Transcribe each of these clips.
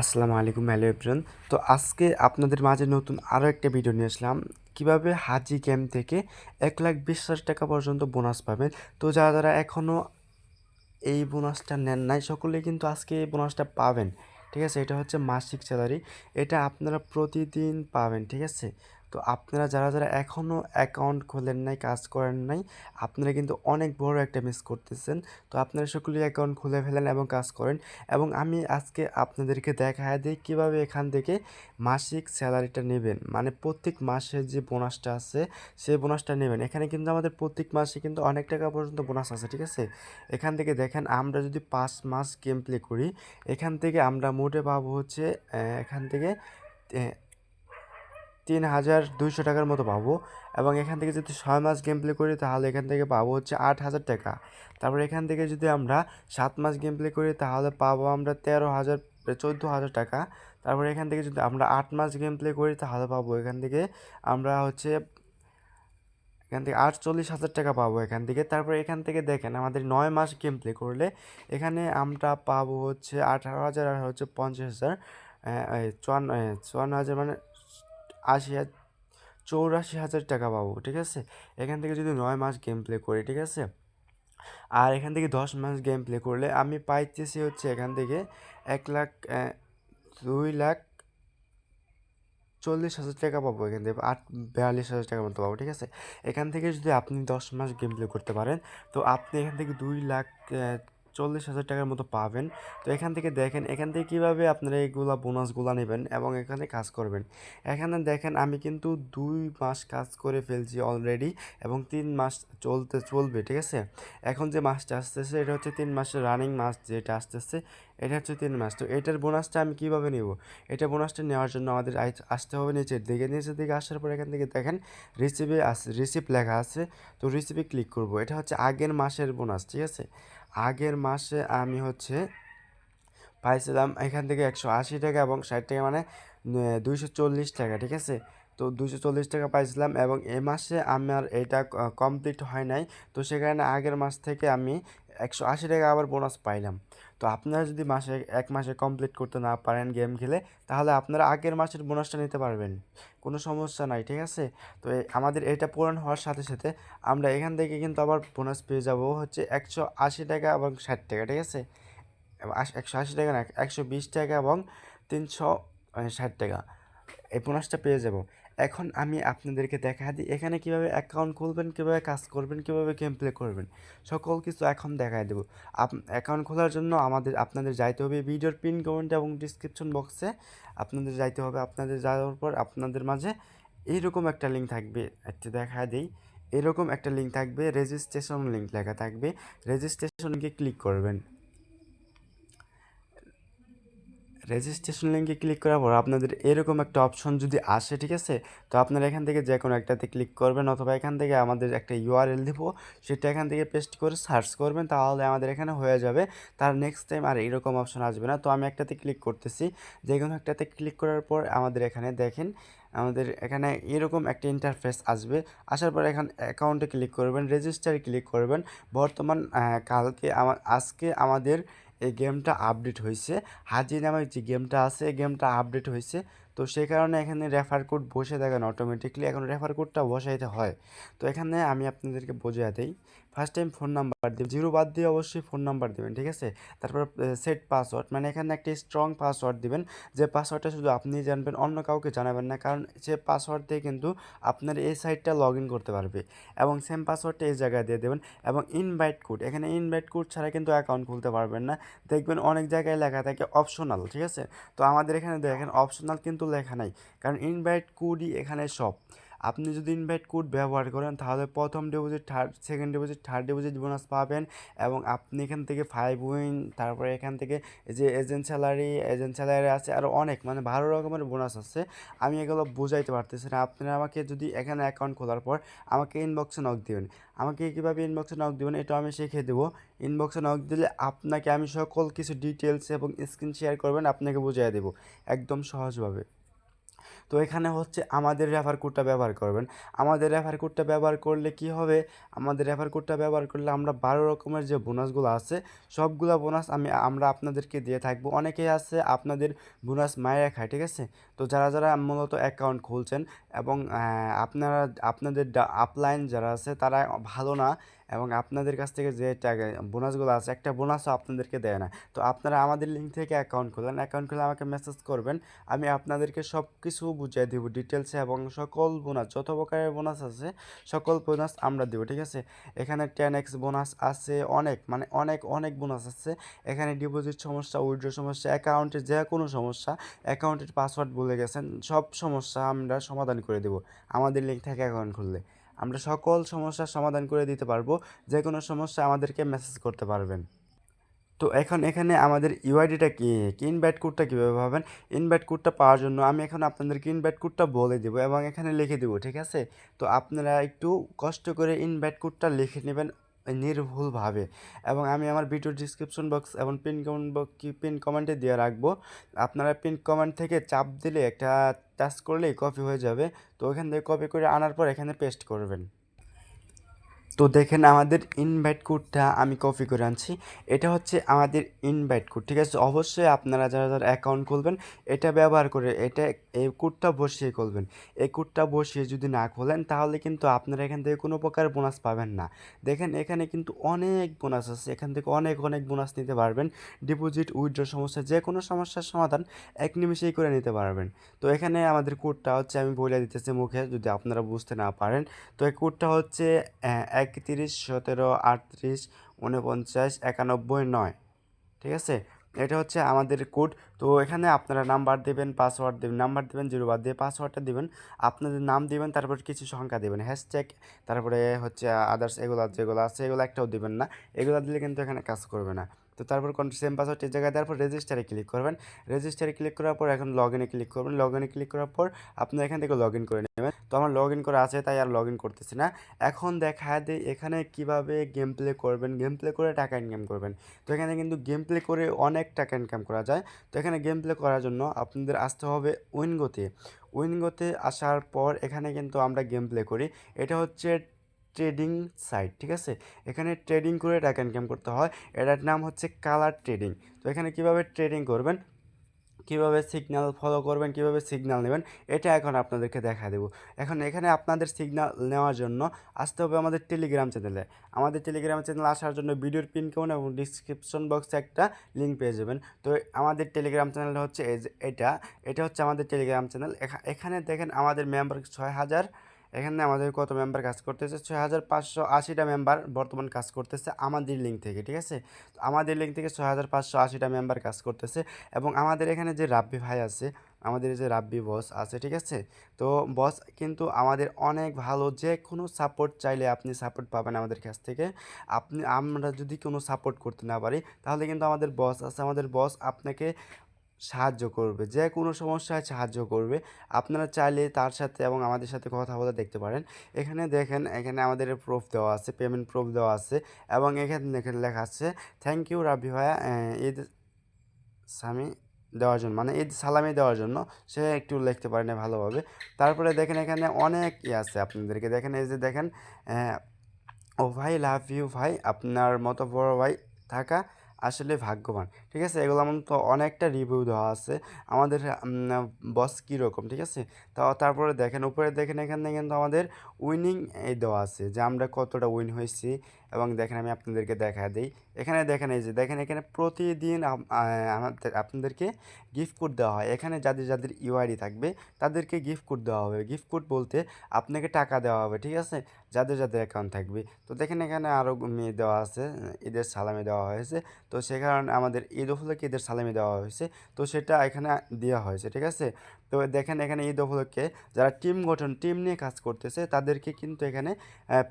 আসসালামু আলাইকুম, hello everyone. তো আজকে আপনাদের মাঝে নতুন আরও একটা ভিডিও নিয়ে আসলাম। কীভাবে হাজি ক্যাম্প থেকে এক লাখ বিশ হাজার টাকা পর্যন্ত বোনাস পাবেন? তো যারা যারা এখনও এই বোনাসটা নেন নাই সকলে কিন্তু আজকে এই বোনাসটা পাবেন। ঠিক আছে, এটা হচ্ছে মাসিক স্যালারি। এটা আপনারা প্রতিদিন পাবেন, ঠিক আছে? তো আপনারা যারা যারা এখনও অ্যাকাউন্ট খোলেন নাই, কাজ করেন নাই, আপনারা কিন্তু অনেক বড় একটা মিস করতেছেন। তো আপনারা সকলেই অ্যাকাউন্ট খুলে ফেলেন এবং কাজ করেন। এবং আমি আজকে আপনাদেরকে দেখায় দিই কীভাবে এখান থেকে মাসিক স্যালারিটা নেবেন। মানে প্রত্যেক মাসে যে বোনাসটা আছে, সেই বোনাসটা নেবেন। এখানে কিন্তু আমাদের প্রত্যেক মাসে কিন্তু অনেক টাকা পর্যন্ত বোনাস আছে, ঠিক আছে? এখান থেকে দেখেন, আমরা যদি পাঁচ মাস গেম প্লে করি, এখান থেকে আমরা মোটে পাবো হচ্ছে এখান থেকে তিন হাজার দুইশো টাকার মতো পাবো এবং এখান থেকে যদি ছয় মাস গেম প্লে করি তাহলে এখান থেকে পাবো হচ্ছে আট হাজার টাকা। তারপর এখান থেকে যদি আমরা সাত মাস গেম প্লে করি তাহলে পাবো আমরা তেরো হাজার চোদ্দ হাজার টাকা। তারপর এখান থেকে যদি আমরা আট মাস গেম প্লে করি তাহলে পাবো এখান থেকে আমরা হচ্ছে, এখান থেকে আটচল্লিশ হাজার টাকা পাবো এখান থেকে। তারপর এখান থেকে দেখেন আমাদের নয় মাস গেম প্লে করলে এখানে আমরা পাবো হচ্ছে আঠারো হাজার আর হচ্ছে পঞ্চাশ হাজার চুয়ান্ন চুয়ান্ন হাজার মানে আশি চৌরাশি হাজার টাকা পাবো, ঠিক আছে? এখান থেকে যদি নয় মাস গেম প্লে করি, ঠিক আছে? আর এখান থেকে দশ মাস গেম প্লে করলে আমি পাইতেছি হচ্ছে এখান থেকে এক লাখ দুই লাখ চল্লিশ হাজার টাকা পাবো এখান থেকে, আট, বিয়াল্লিশ হাজার টাকার মতো পাবো, ঠিক আছে? এখান থেকে যদি আপনি দশ মাস গেম প্লে করতে পারেন, তো আপনি এখান থেকে দুই লাখ চল্লিশ হাজার টাকার মতো পাবেন। তো এখান থেকে দেখেন, এখান থেকে কীভাবে আপনারা এইগুলা বোনাসগুলা নেবেন এবং এখানে কাজ করবেন। এখানে দেখেন, আমি কিন্তু দুই মাস কাজ করে ফেলছি অলরেডি এবং তিন মাস চলতে, চলবে, ঠিক আছে? এখন যে মাসটা আসতেছে, এটা হচ্ছে তিন মাসের রানিং মাস যেটা আসতেছে এটা হচ্ছে তিন মাস। তো এটার বোনাসটা আমি কীভাবে নেব? এটা বোনাসটা নেওয়ার জন্য আমাদের আসতে হবে নিচের দিকে। নিচের দিকে আসার পর এখান থেকে দেখেন রিসিভে আছে রিসিপ লেখা আছে। তো রিসিপে ক্লিক করব। এটা হচ্ছে আগের মাসের বোনাস ঠিক আছে? আগের মাসে আমি হচ্ছে পাইছিলাম এখান থেকে একশো আশি টাকা এবং ষাট টাকা মানে দুইশো চল্লিশ টাকা, ঠিক আছে? তো দুইশো চল্লিশ টাকা পাইছিলাম এবং এ মাসে আমার এটা কমপ্লিট হয় নাই। তো সে কারণে আগের মাস থেকে আমি একশো আশি টাকা আবার বোনাস পাইলাম। তো আপনারা যদি মাসে এক মাসে কমপ্লিট করতে না পারেন গেম খেলে, তাহলে আপনারা আগের মাসের বোনাসটা নিতে পারবেন। কোনো সমস্যা নাই, ঠিক আছে? তো আমাদের এটা পূরণ হওয়ার সাথে সাথে আমরা এখান থেকে কিন্তু আবার বোনাস পেয়ে যাব হচ্ছে একশো আশি টাকা এবং ষাট টাকা, ঠিক আছে? একশো আশি টাকা না, একশো বিশ টাকা এবং তিনশো ষাট টাকা। এই বোনাসটা পেয়ে যাব। এখন আমি আপনাদেরকে দেখা দিই, এখানে কীভাবে অ্যাকাউন্ট খুলবেন, কীভাবে কাজ করবেন, কীভাবে গেম প্লে করবেন, সকল কিছু এখন দেখায় দেবো। অ্যাকাউন্ট খোলার জন্য আমাদের, আপনাদের যাইতে হবে ভিডিওর পিন কমেন্ট এবং ডিসক্রিপশন বক্সে আপনাদের যাইতে হবে, আপনাদের যাওয়ার পর আপনাদের মাঝে এইরকম একটা লিঙ্ক থাকবে, একটু দেখা দিই। এরকম একটা লিঙ্ক থাকবে রেজিস্ট্রেশন লিঙ্ক লেখা থাকবে রেজিস্ট্রেশন লিঙ্কে ক্লিক করবেন। রেজিস্ট্রেশন লিঙ্কে ক্লিক করার পর আপনাদের এরকম একটা অপশন যদি আসে, ঠিক আছে? তো আপনারা এখান থেকে যে কোনো একটাতে ক্লিক করবেন অথবা এখান থেকে আমাদের একটা ইউআরএল দিব, সেটা এখান থেকে পেস্ট করে সার্চ করবেন, তাহলে আমাদের এখানে হয়ে যাবে। তার নেক্সট টাইম আর এরকম অপশন আসবে না। তো আমি একটাতে ক্লিক করতেছি। যে কোনো একটাতে ক্লিক করার পর আমাদের এখানে দেখেন, আমাদের এখানে এরকম একটা ইন্টারফেস আসবে। আসার পর এখানে অ্যাকাউন্টে ক্লিক করবেন রেজিস্টারে ক্লিক করবেন। বর্তমান কালকে আজকে আমাদের এই গেমটা আপডেট হয়েছে হাজি নামের যে গেমটা আছে এই গেমটা আপডেট হয়েছে তো সেই কারণে এখানে রেফার কোড বসে থাকেন অটোমেটিকলি এখন রেফার কোডটা বসাইতে হয়। তো এখানে আমি আপনাদেরকে বোঝা দিই। ফার্স্ট টাইম ফোন নাম্বার দেবেন। জিরো বাদ দিয়ে অবশ্যই ফোন নাম্বার দেবেন, ঠিক আছে? তারপর সেট পাসওয়ার্ড মানে এখানে একটা স্ট্রং পাসওয়ার্ড দিবেন। যে পাসওয়ার্ডটা শুধু আপনি জানবেন, অন্য কাউকে জানাবেন না। কারণ সে পাসওয়ার্ড দিয়ে কিন্তু আপনার এই সাইটটা লগ ইন করতে পারবে। এবং সেম পাসওয়ার্ডটা এই জায়গায় দিয়ে দেবেন। এবং ইনভাইট কোড এখানে ইনভাইট কোড ছাড়া কিন্তু অ্যাকাউন্ট খুলতে পারবেন না। দেখবেন অনেক জায়গায় লেখা থাকে অপশনাল ঠিক আছে? তো আমাদের এখানে দেখেন অপশনাল কিন্তু লেখা নাই। কারণ ইনভাইট কোডই এখানে সব। আপনি যদি ইনভাইট কোড ব্যবহার করেন, তাহলে প্রথম deposit third second deposit third deposit bonus পাবেন এবং আপনি এখান থেকে ফাইভ উইন তারপরে এখান থেকে যে এজেন্ট স্যালারি এজেন্ট স্যালারি আছে আরও অনেক মানে ভালো রকমের বোনাস আছে। আমি এগুলো বোঝাইতে পারতেছি না। আপনারা আমাকে যদি এখানে অ্যাকাউন্ট খোলার পর আমাকে ইনবক্সে নক দিবেন। আমাকে কীভাবে ইনবক্সে নক দিবেন, এটা আমি শিখিয়ে দেবো। ইনবক্সে নক দিলে আপনাকে আমি সকল কিছু ডিটেলস এবং স্ক্রিন শেয়ার করবেন, আপনাকে বুঝিয়ে দেবো। একদম সহজভাবে। তো এখানে হচ্ছে আমাদের রেফার কোডটা ব্যবহার করবেন। আমাদের রেফার কোডটা ব্যবহার করলে কি হবে? আমাদের রেফার কোডটা ব্যবহার করলে আমরা বারো রকমের যে বোনাসগুলো আছে, সবগুলো বোনাস আমি, আমরা আপনাদেরকে দিয়ে থাকব। অনেকেই আছে, আপনাদের বোনাস মায়েরা খায়, ঠিক আছে? তো যারা যারা মূলত অ্যাকাউন্ট খুলছেন এবং আপনারা, আপনাদের আপলাইন যারা আছে, তারা ভালো না এবং আপনাদের কাছ থেকে যে বোনাসগুলো আছে, একটা বোনাসও আপনাদেরকে দেয় না। তো আপনারা আমাদের লিঙ্ক থেকে অ্যাকাউন্ট খুলেন। অ্যাকাউন্ট খুলে আমাকে মেসেজ করবেন। আমি আপনাদেরকে সব কিছু বুঝিয়ে দেবো ডিটেলসে এবং সকল বোনাস যত প্রকারের বোনাস আছে, সকল বোনাস আমরা দেবো, ঠিক আছে? এখানে টেন এক্স বোনাস আছে অনেক মানে অনেক অনেক বোনাস আছে। এখানে ডিপোজিট সমস্যা উইড্রো সমস্যা অ্যাকাউন্টের যে কোনো সমস্যা অ্যাকাউন্টের পাসওয়ার্ড ভুলে গেছেন, সব সমস্যা আমরা সমাধান করে দেবো। আমাদের লিঙ্ক থেকে অ্যাকাউন্ট খুললে। আমরা সকল সমস্যার সমাধান করে দিতে পারব যে কোনো সমস্যা আমাদেরকে মেসেজ করতে পারবেন। তো এখন এখানে আমাদের ইউআইডিটা কি? ইনভাইট কোডটা কীভাবে পাবেন ইনভাইট কোডটা পাওয়ার জন্য আমি এখন আপনাদেরকে ইনভাইট কোডটা বলে দেবো এবং এখানে লিখে দেবো, ঠিক আছে? তো আপনারা একটু কষ্ট করে ইনভাইট কোডটা লিখে নেবেন নির্ভুলভাবে এবং আমি আমার ভিডিও ডিসক্রিপশন বক্স এবং পিন কমেন্ট বক্স পিন কমেন্টে দিয়ে রাখব। আপনারা পিন কমেন্ট থেকে চাপ দিলে একটা টাচ করলেই কপি হয়ে যাবে। তো ওখান থেকে কপি করে আনার পর এখানে পেস্ট করবেন। তো দেখেন আমাদের ইনভাইট কোডটা আমি কপি করে আনছি। এটা হচ্ছে আমাদের ইনভাইট কোড ঠিক আছে? অবশ্যই আপনারা যারা যারা অ্যাকাউন্ট খুলবেন, এটা ব্যবহার করে এটা এই কোডটা বসিয়ে খুলবেন। এই কোডটা বসিয়ে যদি না খোলেন, তাহলে কিন্তু আপনারা এখান থেকে কোনো প্রকার বোনাস পাবেন না। দেখেন, এখানে কিন্তু অনেক বোনাস আছে। এখান থেকে অনেক অনেক বোনাস নিতে পারবেন। ডিপোজিট উইথড্র সমস্যা যে কোনো সমস্যার সমাধান এক নিমিষেই করে নিতে পারবেন। তো এখানে আমাদের কোডটা হচ্ছে, আমি বলে দিতেছি মুখে, যদি আপনারা বুঝতে না পারেন। তো এই কোডটা হচ্ছে একত্রিশ, সতেরো, আটত্রিশ, উনপঞ্চাশ, একানব্বই, নয়। ঠিক আছে? এটা হচ্ছে আমাদের কোড। তো এখানে আপনারা নাম্বার দেবেন, পাসওয়ার্ড দেবেন, নাম্বার দেবেন, জিরো বাদ দিয়ে পাসওয়ার্ডটা দেবেন। আপনাদের নাম দিবেন, তারপর কিছু সংখ্যা দেবেন। হ্যাশট্যাগ, তারপরে হচ্ছে আদার্স, এগুলো যেগুলো আছে, এগুলো একটাও দিবেন না। এগুলো দিলে কিন্তু এখানে কাজ করবে না। তো তারপর সেম পাসওয়ার্ড জায়গায় দেওয়ার পর রেজিস্টারে ক্লিক করবেন। রেজিস্টারে ক্লিক করার পর এখন লগ ইনে ক্লিক করবেন। লগ ইনে ক্লিক করার পর আপনারা এখান থেকে লগ ইন করে নেবেন। তো আমার লগ ইন করা আছে, তাই আর লগ ইন করতেছি না। এখন দেখা দেয় এখানে কীভাবে গেম প্লে করবেন? গেম প্লে করে টাকা ইনকাম করবেন। তো এখানে কিন্তু গেম প্লে করে অনেক টাকা ইনকাম করা যায়। তো এখানে গেম প্লে করার জন্য আপনাদের আসতে হবে উইনগোতে উইনগোতে আসার পর এখানে কিন্তু আমরা গেম প্লে করি। এটা হচ্ছে ট্রেডিং সাইট, ঠিক আছে? এখানে ট্রেডিং করে টাকা ইনকাম করতে হয়। এটার নাম হচ্ছে কালার ট্রেডিং। তো এখানে কীভাবে ট্রেডিং করবেন? কীভাবে সিগনাল ফলো করবেন? কীভাবে সিগনাল নেবেন? এটা এখন আপনাদেরকে দেখা দেবো। এখন এখানে আপনাদের সিগনাল নেওয়ার জন্য আসতে হবে আমাদের টেলিগ্রাম চ্যানেলে আমাদের টেলিগ্রাম চ্যানেলে আসার জন্য ভিডিওর পিন কেমন এবং ডিসক্রিপশন বক্সে একটা লিঙ্ক পেয়ে যাবেন। তো আমাদের টেলিগ্রাম চ্যানেল হচ্ছে এটা। এটা হচ্ছে আমাদের টেলিগ্রাম চ্যানেল এখানে দেখেন আমাদের মেম্বার ছয় হাজার এখানে আমাদের কত মেম্বার কাজ করতেছে? ছয় হাজার পাঁচশো আশিটা মেম্বার বর্তমান কাজ করতেছে আমাদের লিঙ্ক থেকে, ঠিক আছে? তো আমাদের লিঙ্ক থেকে ছয় হাজার পাঁচশো আশিটা মেম্বার কাজ করতেছে এবং আমাদের এখানে যে রাব্বি ভাই আছে, আমাদের যে রাব্বি বস আছে, ঠিক আছে? তো বস কিন্তু আমাদের অনেক ভালো, যে কোনো সাপোর্ট চাইলে আপনি সাপোর্ট পাবেন আমাদের কাছ থেকে। আপনি, আমরা যদি কোনো সাপোর্ট করতে না পারি, তাহলে কিন্তু আমাদের বস আছে। আমাদের বস আপনাকে সাহায্য করবে, যে কোনো সমস্যায় সাহায্য করবে। আপনারা চাইলে তার সাথে এবং আমাদের সাথে কথা বলে দেখতে পারেন। এখানে দেখেন, এখানে আমাদের প্রুফ দেওয়া আছে পেমেন্ট প্রুফ দেওয়া আছে এবং এখানে লেখা আছে থ্যাংক ইউ রাবি ভাইয়া ঈদ স্বামী দেওয়ার জন্য। মানে ঈদ সালামি দেওয়ার জন্য সে একটু লিখতে পারে না ভালোভাবে। তারপরে দেখেন এখানে অনেক ই আছে আপনাদেরকে। দেখেন, এই যে দেখেন ও ভাই লাভ ইউ ভাই। আপনার মতো বড় ভাই থাকা আসলে ভাগ্যবান, ঠিক আছে? এগুলো আমার তো অনেকটা রিভিউ দেওয়া আছে। আমাদের বস কীরকম, ঠিক আছে? তা তারপরে দেখেন, উপরে দেখেন, এখানে কিন্তু আমাদের উইনিং এই দেওয়া আছে যে আমরা কতটা উইন হয়েছি। এবং দেখেন আমি আপনাদেরকে দেখা দিই। এখানে দেখেন এই যে, দেখেন এখানে প্রতিদিন আমাদের, আপনাদেরকে গিফট কোড দেওয়া হয়। এখানে যাদের যাদের ইউআইডি থাকবে, তাদেরকে গিফট কোড দেওয়া হবে। গিফট কোড বলতে আপনাকে টাকা দেওয়া হবে, ঠিক আছে? যাদের যাদের অ্যাকাউন্ট থাকবে। তো দেখেন এখানে আরও মেয়ে দেওয়া আছে, ঈদের সালামি দেওয়া হয়েছে। তো সে কারণে আমাদের ঈদ উপলক্ষে ঈদের সালামি দেওয়া হয়েছে। তো সেটা এখানে দেওয়া হয়েছে, ঠিক আছে? তো দেখেন এখানে ঈদ উপলক্ষে যারা টিম গঠন টিম নিয়ে কাজ করতেছে, তাদেরকে কিন্তু এখানে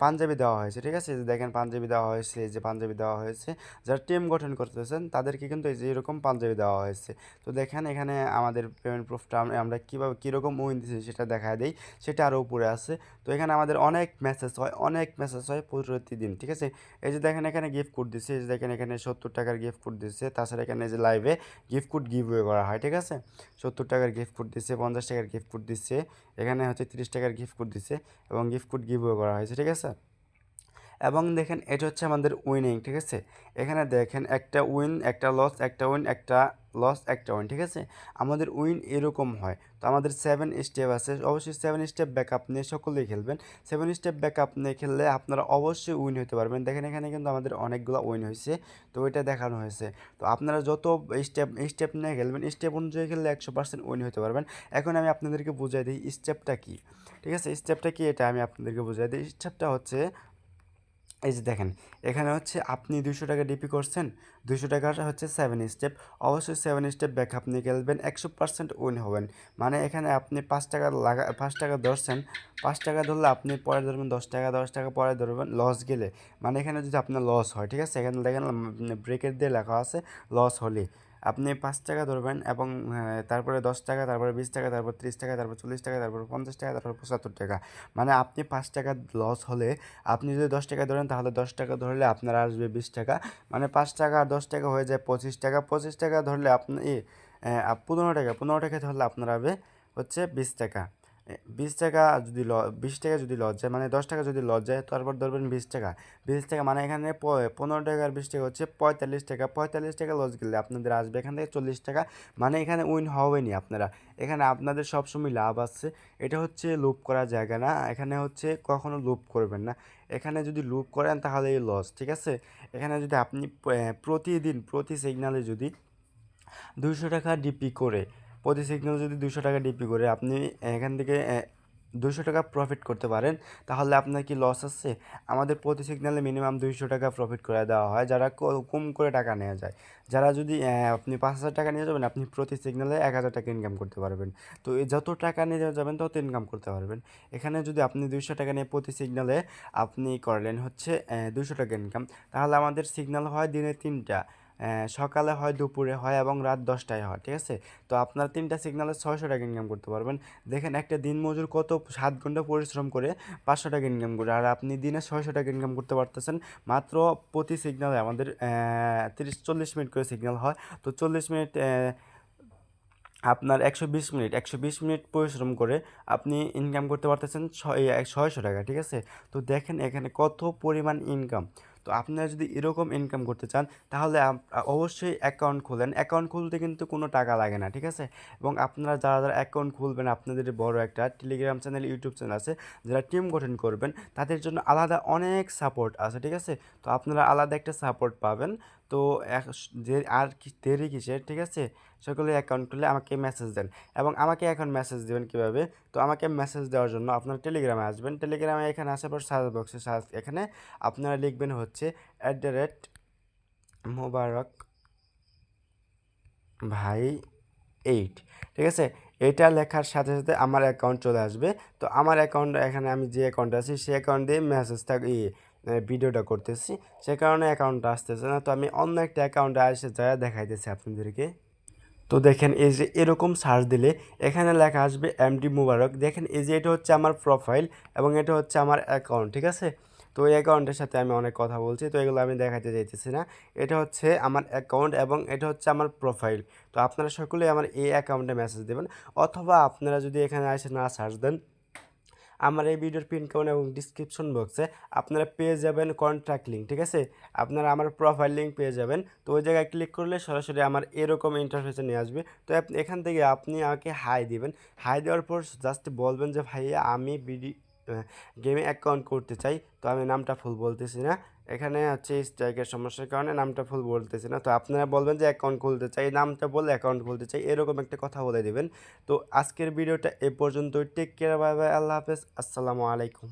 পাঞ্জাবি দেওয়া হয়েছে, ঠিক আছে? দেখেন দেওয়া হয়েছে, এই যে পাঞ্জাবি দেওয়া হয়েছে, যারা টিম গঠন করতেছেন, তাদেরকে কিন্তু এই যে এরকম পাঞ্জাবি দেওয়া হয়েছে। তো দেখেন এখানে আমাদের পেমেন্ট প্রুফটা আমরা কীভাবে, কীরকম উইন দিচ্ছি সেটা দেখা দেই, সেটা আরও উপরে আছে। তো এখানে আমাদের অনেক মেসেজ হয়, অনেক মেসেজ হয় প্রতিদিন, ঠিক আছে? এই যে দেখেন এখানে গিফট কোড দিচ্ছে এই যে দেখেন এখানে সত্তর টাকার গিফট কোড দিচ্ছে তাছাড়া এখানে যে লাইভে গিফট কোড গিভ করা হয়, ঠিক আছে? সত্তর টাকার গিফট কোড দিচ্ছে পঞ্চাশ টাকার গিফট কোড দিচ্ছে এখানে হচ্ছে তিরিশ টাকার গিফট কোড দিচ্ছে এবং গিফট কোড গিভও করা হয়েছে, ঠিক আছে? এবং দেখেন এটা হচ্ছে আমাদের উইনিং ঠিক আছে? এখানে দেখেন একটা উইন একটা লস একটা উইন একটা লস একটা উইন ঠিক আছে? আমাদের উইন এরকম হয়। তো আমাদের সেভেন স্টেপ আছে। অবশ্যই সেভেন স্টেপ ব্যাক আপ নিয়ে সকলেই খেলবেন। সেভেন স্টেপ ব্যাক আপ নিয়ে খেললে আপনারা অবশ্যই উইন হতে পারবেন। দেখেন এখানে কিন্তু আমাদের অনেকগুলো উইন হয়েছে। তো ওইটা দেখানো হয়েছে। তো আপনারা যত স্টেপ স্টেপ নিয়ে খেলবেন স্টেপ অনুযায়ী খেললে একশো পার্সেন্ট উইন হতে পারবেন। এখন আমি আপনাদেরকে বুঝাই দিই স্টেপটা কী? ঠিক আছে? স্টেপটা কি? এটা আমি আপনাদেরকে বুঝাই দিই। স্টেপটা হচ্ছে এই যে দেখেন, এখানে হচ্ছে আপনি দুশো টাকা ডিপি করছেন দুশো টাকার হচ্ছে সেভেন স্টেপ অবশ্যই সেভেন স্টেপ ব্যাক আপনি খেলবেন, একশো পার্সেন্ট উইন হবেন। মানে এখানে আপনি পাঁচ টাকা লাগা, পাঁচ টাকা ধরছেন, পাঁচ টাকা ধরলে আপনি পরে ধরবেন দশ টাকা দশ টাকা পরে ধরবেন লস গেলে। মানে এখানে যদি আপনার লস হয়, ঠিক আছে? এখানে দেখেন ব্রেকের দিয়ে লেখা আছে লস হলে আপনি পাঁচ টাকা ধরবেন এবং তারপরে দশ টাকা, তারপরে বিশ টাকা, তারপর ত্রিশ টাকা, তারপর চল্লিশ টাকা, তারপর পঞ্চাশ টাকা, তারপর পঁচাত্তর টাকা। মানে আপনি পাঁচ টাকা লস হলে, আপনি যদি দশ টাকা ধরেন, তাহলে দশ টাকা ধরলে আপনার আসবে বিশ টাকা। মানে পাঁচ টাকা আর দশ টাকা হয়ে যায় পঁচিশ টাকা। পঁচিশ টাকা ধরলে আপনি পনেরো টাকা পনেরো টাকা ধরলে আপনার হবে হচ্ছে বিশ টাকা। বিশ টাকা যদি ল, বিশ টাকা যদি লস যায় মানে দশ টাকা যদি লস যায় তারপর ধরবেন বিশ টাকা। বিশ টাকা মানে এখানে পনেরো টাকা আর বিশ টাকা হচ্ছে পঁয়তাল্লিশ টাকা। পঁয়তাল্লিশ টাকা লস গেলে আপনাদের আসবে এখান থেকে চল্লিশ টাকা। মানে এখানে উইন হবেনি আপনারা। এখানে আপনাদের সবসময় লাভ আছে। এটা হচ্ছে লুপ করা জায়গা না। এখানে হচ্ছে কখনো লুপ করবেন না। এখানে যদি লুপ করেন তাহলে লস, ঠিক আছে? এখানে যদি আপনি প্রতিদিন, প্রতি সিগনালে যদি দুইশো টাকা ডিপি করে প্রতি সিগন্যাল যদি দুশো টাকা ডিপি করে আপনি এখান থেকে দুশো টাকা প্রফিট করতে পারেন, তাহলে আপনার কি লস আছে আমাদের প্রতি সিগনালে মিনিমাম দুইশো টাকা প্রফিট করে দেওয়া হয়, যারা কম করে টাকা নেওয়া যায়। যারা যদি আপনি পাঁচ হাজার টাকা নিয়ে যাবেন, আপনি প্রতি সিগনালে এক হাজার টাকা ইনকাম করতে পারবেন। তো যত টাকা নিয়ে যাবেন, তত ইনকাম করতে পারবেন। এখানে যদি আপনি দুইশো টাকা নিয়ে প্রতি সিগনালে আপনি করলেন হচ্ছে দুশো টাকা ইনকাম তাহলে আমাদের সিগনাল হয় দিনে তিনটা। সকালে হয়, দুপুরে হয় এবং রাত দশটায় হয়, ঠিক আছে? তো আপনার তিনটা সিগনালে ছয়শো টাকা ইনকাম করতে পারবেন। দেখেন একটা দিন মজুর কত সাত ঘণ্টা পরিশ্রম করে পাঁচশো টাকা ইনকাম করে, আর আপনি দিনে ছয়শো টাকা ইনকাম করতে পারতেছেন। মাত্র প্রতি সিগনালে আমাদের তিরিশ, চল্লিশ মিনিট করে সিগনাল হয়। তো চল্লিশ মিনিট আপনার একশো বিশ মিনিট, একশো বিশ মিনিট পরিশ্রম করে আপনি ইনকাম করতে পারতেছেন ছয়, ছয়শো টাকা, ঠিক আছে? তো দেখেন এখানে কত পরিমাণ ইনকাম তো আপনারা যদি এরকম ইনকাম করতে চান, তাহলে অবশ্যই অ্যাকাউন্ট খোলেন। অ্যাকাউন্ট খুলতে কিন্তু কোনো টাকা লাগে না, ঠিক আছে? এবং আপনারা যারা যারা অ্যাকাউন্ট খুলবেন, আপনাদের বড় একটা টেলিগ্রাম চ্যানেল ইউটিউব চ্যানেল আছে, যারা টিম গঠন করবেন, তাদের জন্য আলাদা অনেক সাপোর্ট আছে, ঠিক আছে? তো আপনারা আলাদা একটা সাপোর্ট পাবেন। তো যে আর কি, দেরি কিসের? ঠিক আছে? সকলে অ্যাকাউন্ট খুলে আমাকে মেসেজ দেন। এবং আমাকে এখন মেসেজ দেবেন কীভাবে? তো আমাকে মেসেজ দেওয়ার জন্য আপনার টেলিগ্রামে আসবেন। টেলিগ্রামে এখানে আসার পর সার্চ বক্সে সার্চ এখানে আপনারা লিখবেন হচ্ছে অ্যাট দ্য রেট মোবারক ভাই এইট ঠিক আছে? এটা লেখার সাথে সাথে আমার অ্যাকাউন্ট চলে আসবে। তো আমার অ্যাকাউন্ট এখানে আমি যে অ্যাকাউন্ট আছি, সেই অ্যাকাউন্ট দিয়ে মেসেজটা ইয়ে ভিডিওটা করতেছি। সে কারণে অ্যাকাউন্টটা আসতেছে না। তো আমি অন্য একটা অ্যাকাউন্টে এসে যা দেখাইতেছি আপনাদেরকে। তো দেখেন এই যে এরকম সার্চ দিলে এখানে লেখা আসবে এমডি মুবারক দেখেন এই যে এটা হচ্ছে আমার প্রোফাইল এবং এটা হচ্ছে আমার অ্যাকাউন্ট ঠিক আছে? তো এই অ্যাকাউন্টের সাথে আমি অনেক কথা বলছি, তো এগুলো আমি দেখাতে চাইতেছি না। এটা হচ্ছে আমার অ্যাকাউন্ট এবং এটা হচ্ছে আমার প্রোফাইল তো আপনারা সকলেই আমার এই অ্যাকাউন্টে মেসেজ দেবেন। অথবা আপনারা যদি এখানে আসে না সার্চ দেন আমার এই ভিডিওর পিন কাউন্ট এবং ডিসক্রিপশন বক্সে আপনারা পেয়ে যাবেন কন্ট্রাক্ট লিঙ্ক ঠিক আছে? আপনারা আমার প্রোফাইল লিঙ্ক পেয়ে যাবেন। তো ওই জায়গায় ক্লিক করলে সরাসরি আমার এরকম ইন্টারফেসে নিয়ে আসবে। তো এখান থেকে আপনি আমাকে হাই দিবেন। হাই দেওয়ার পর জাস্ট বলবেন যে, ভাইয়া, আমি বিডি গেমে অ্যাকাউন্ট করতে চাই। তো আমি নামটা ফুল বলতেছি না। এখানে হচ্ছে স্ট্রাইকের সমস্যার কারণে নামটা ফুল বলতেছে না। তো আপনারা বলবেন যে অ্যাকাউন্ট খুলতে চাই, নামটা বলে অ্যাকাউন্ট খুলতে চাই, এরকম একটা কথা বলে দেবেন। তো আজকের ভিডিওটা এ পর্যন্তই। টেক কেয়ার বাই বাই আল্লাহ হাফেজ। আসসালামু আলাইকুম।